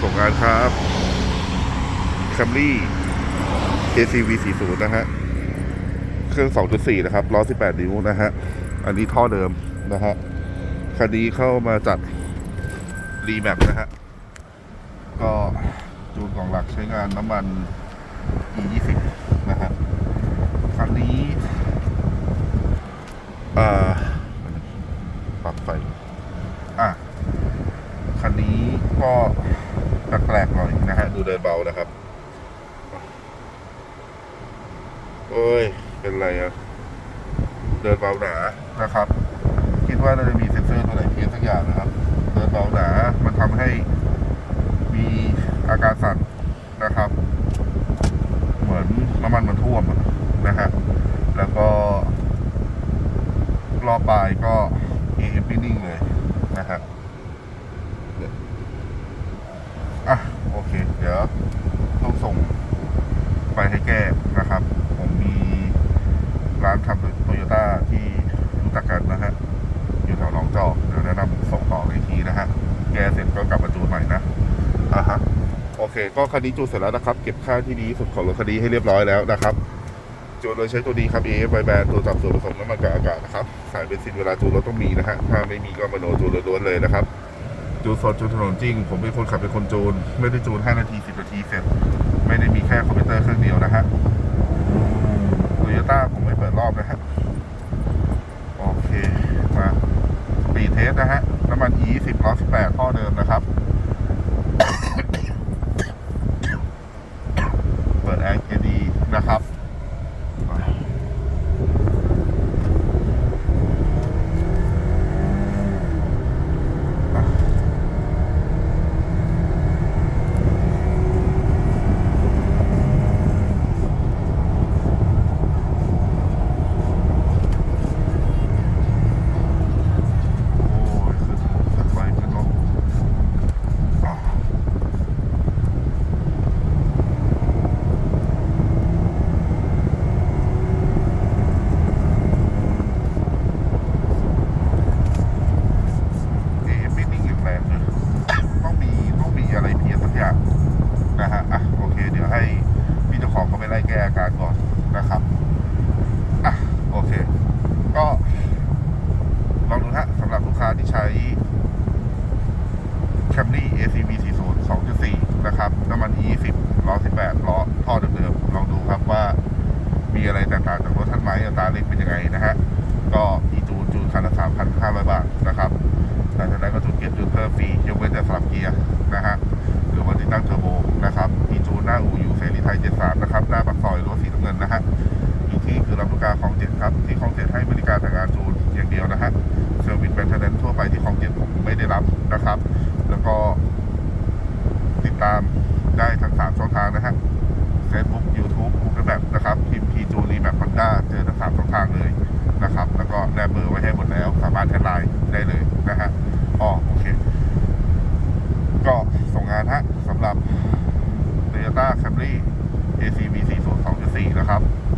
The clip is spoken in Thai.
ส่งงานครับ Camry ACV 40นะฮะ เครื่อง 2.4 นะครับล้อ18 นิ้วนะฮะ อันนี้ท่อเดิมนะฮะ คันนี้เข้ามาจัดรีแมปนะฮะ ก็จูนกล่องหลักใช้งานน้ำมัน E20 นะฮะ คันนี้ อ่าปรับไฟ อะ คันนี้ก็แปลกๆหน่อยนะฮะ ดูเดิ นเบานะครับ โอ้ย เป็นไรอะเดินเบาหนานะครับ คิดว่าน่าจะมีเซ็นเซอร์ตัวไหนเพี้ยนสักอย่างนะครับ เดินเบาหนา มันทำให้มีอาการสั่นนะครับ เหมือนน้ำมันมันท่วมอะนะฮะ แล้วก็ รอบปลายก็ AF นิ่งเลยนะฮะเนี่ยอะ โอเค เดี๋ยว ต้องส่งไปให้แก้นะครับ ผมมีร้านทำโตโยต้าที่รู้จักกันนะฮะอยู่แถวหนองจอกเดี๋ยวแนะนำส่งต่ออีกทีนะฮะแก้เสร็จก็กลับมาจูนใหม่นะอะฮะโอเค ก็คันนี้จูนเสร็จแล้วนะครับ เก็บค่าที่นี่สุดของรถคันนี้ให้เรียบร้อยแล้วนะครับจูนโดยใช้ตัวนี้ครับ AF ไบแบนตัวจับส่วนผสมน้ำมันกับอากาศนะครับ สายเบนซินเวลาจูนรถต้องมีนะฮะถ้าไม่มีก็มาโนจูนล้วนๆเลยนะครับ จูนสดจูนถนนจริง ผมเป็นคนขับเป็นคนจูน ไม่ได้จูน 5 นาที 10 นาทีเสร็จ ไม่ได้มีแค่คอมพิวเตอร์เครื่องเดียวนะฮะโตโยต้าผมไม่เปิดรอบนะฮะ โอเค มาปีเทสนะฮะ น้ำมัน E 10ล้อ18ท่อเดิมนะครับ เปิดแอร์เดีนะครับ โอ้ยขึ้นขึ้นไปขึ้นลงอะเอ๊ะไม่นิ่งอย่างแรงเลยต้องมีต้องมีอะไรเพี้ยนสักอย่างนะฮะ อะ โอ เคเดี๋ยวให้พี่เจ้าของเขาไปไล่แก้อาการก่อนนะครับอะโอเค ก็ ลองดูฮะสำหรับลูกค้าที่ใช้ Camry ACV 40 2.4 นะครับ น้ำมัน E10 ล้อ 18 ล้อ ท่อเดิมๆ ลองดูครับว่ามีอะไรแตกต่างจากรถท่านไหมอัตราเล็กเป็นยังไงนะฮะ ก็มีจูนจูนคันละ3,500 บาทนะครับแต่จากนั้นก็จูนเกียร์จูนเพิ่มฟรียกเว้นแต่สลับเกียร์นะฮะ หรือว่าติดตั้งเทอร์โบนะครับมีจูนหน้าอูอยู่เซรีไทย 73 นะครับ หน้าปากซอยรั้วสีน้ำเงินนะฮะ อยู่ที่คือลำลูกกาคลองเจ็ด ครับที่คลองเจ็ดให้บริการแต่งานจูนอย่างเดียวนะฮะเซอร์วิสแบนเทนเนนทั่วไปที่คลองเจ็ดผมไม่ได้รับนะครับ แล้วก็ติดตามได้ทั้งสามช่องทางนะฮะ Facebook YouTube Google Map นะครับพิมพ์ทีจูรีแมปมันด้าเจอทั้งสามช่องทางเลยนะครับ แล้วก็แนบเบอร์ไว้ให้หมดแล้ว สามารถแอดไลน์ได้เลยนะฮะอ๋อโอเค ก็ส่งงานฮะสำหรับ Toyota Camry ACV 40 2.4 นะครับรีแบบ